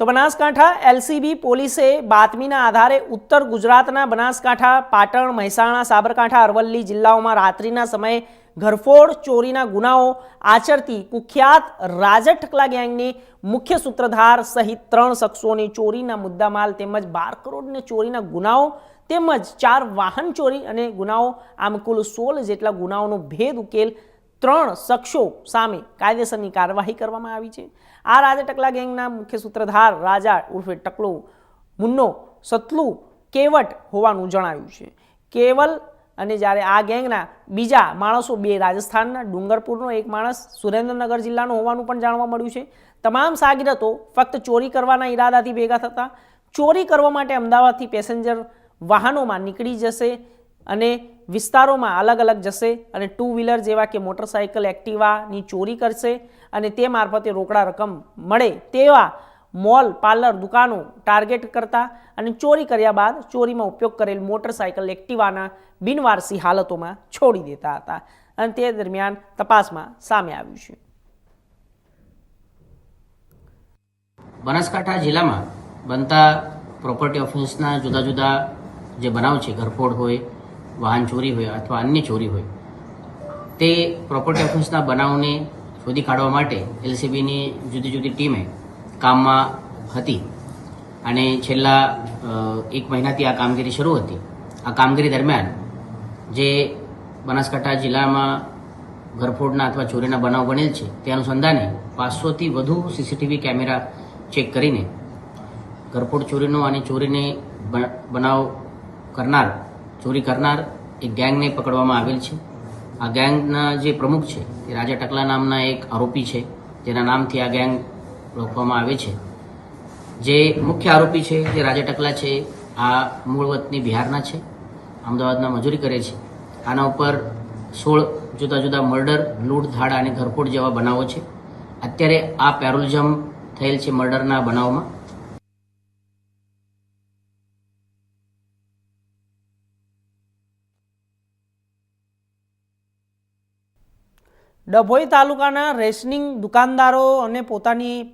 તો બનાસકાંઠા એલસીબી પોલીસે બાતમીના આધારે ઉત્તર ગુજરાતના બનાસકાંઠા, પાટણ, મહેસાણા, સાબરકાંઠા, અરવલ્લી જિલ્લાઓમાં રાત્રિના સમયે ઘરફોડ, ચોરીના ગુનાઓ, આચરતી કુખ્યાત રાજઠકલા ગેંગની મુખ્ય સૂત્રધાર સહિત ત્રણ શખ્સોની ચોરીના મુદ્દામાલ તેમજ બાર કરોડને ચોરીના ગુનાઓ તેમજ ચાર વાહન ચોરી અને ગુનાઓ, આમ કુલ સોળ જેટલા ગુનાઓનો ભેદ ઉકેલ ત્રણ શખ્સો સામે કાયદેસરની કાર્યવાહી કરવામાં આવી છે. આ રાજા ટકલા ગેંગના મુખ્ય સૂત્રધાર રાજા ઉર્ફે ટકલો મુન્નો સતલુ કેવટ હોવાનું જણાવ્યું છે. કેવલ અને જ્યારે આ ગેંગના બીજા માણસો બે રાજસ્થાનના, ડુંગરપુરનો એક માણસ સુરેન્દ્રનગર જિલ્લાનો હોવાનું પણ જાણવા મળ્યું છે. તમામ સાગીરતો ફક્ત ચોરી કરવાના ઈરાદાથી ભેગા થતા. ચોરી કરવા માટે અમદાવાદથી પેસેન્જર વાહનોમાં નીકળી જશે. અને વિસ્તારોમાં અલગ અલગ જશે અને ટુ વ્હીલર જેવા કે મોટરસાઇકલ એક્ટિવાની ચોરી કરશે અને તે મારફતે રોકડા રકમ મળે તેવા મોલ પાર્લર દુકાનો ટાર્ગેટ કરતા અને ચોરી કર્યા બાદ ચોરીમાં ઉપયોગ કરેલ મોટરસાઇકલ એક્ટિવાના બિનવારસી હાલતોમાં છોડી દેતા હતા. અને તે દરમિયાન તપાસમાં સામે આવ્યું છે. બનાસકાંઠા જિલ્લામાં બનતા પ્રોપર્ટી ઓફિસના જુદા જુદા જે બનાવ છે, ઘરફોડ હોય વાહન ચોરી હોય અથવા અન્ય ચોરી હોય, તે પ્રોપર્ટી ઓફિસના બનાવને શોધી કાઢવા માટે એલસીબીની જુદી જુદી ટીમે કામમાં હતી. અને છેલ્લા એક મહિનાથી આ કામગીરી શરૂ હતી. આ કામગીરી દરમિયાન જે બનાસકાંઠા જિલ્લામાં ઘરફોડના અથવા ચોરીના બનાવ બનેલ છે, તે અનુસંધાને પાંચસોથી વધુ સીસીટીવી કેમેરા ચેક કરીને ઘરફોડ ચોરીનો અને ચોરીને બનાવ કરનાર ચોરી કરનાર એક ગેંગને પકડવામાં આવેલ છે. આ ગેંગના જે પ્રમુખ છે, તે રાજા ટકલા નામના એક આરોપી છે, જેના નામથી આ ગેંગ ઓળખવામાં આવે છે. જે મુખ્ય આરોપી છે, જે રાજા ટકલા છે, આ મૂળ વતની બિહારના છે અમદાવાદમાં મજૂરી કરે છે. આના ઉપર સોળ જુદા જુદા મર્ડર, લૂંટ, ધાડ અને ઘરફોડ જેવા બનાવો છે. અત્યારે આ પેરોલિઝમ થયેલ છે મર્ડરના બનાવમાં. ડભોઈ તાલુકાના રેશનિંગ દુકાનદારો અને પોતાની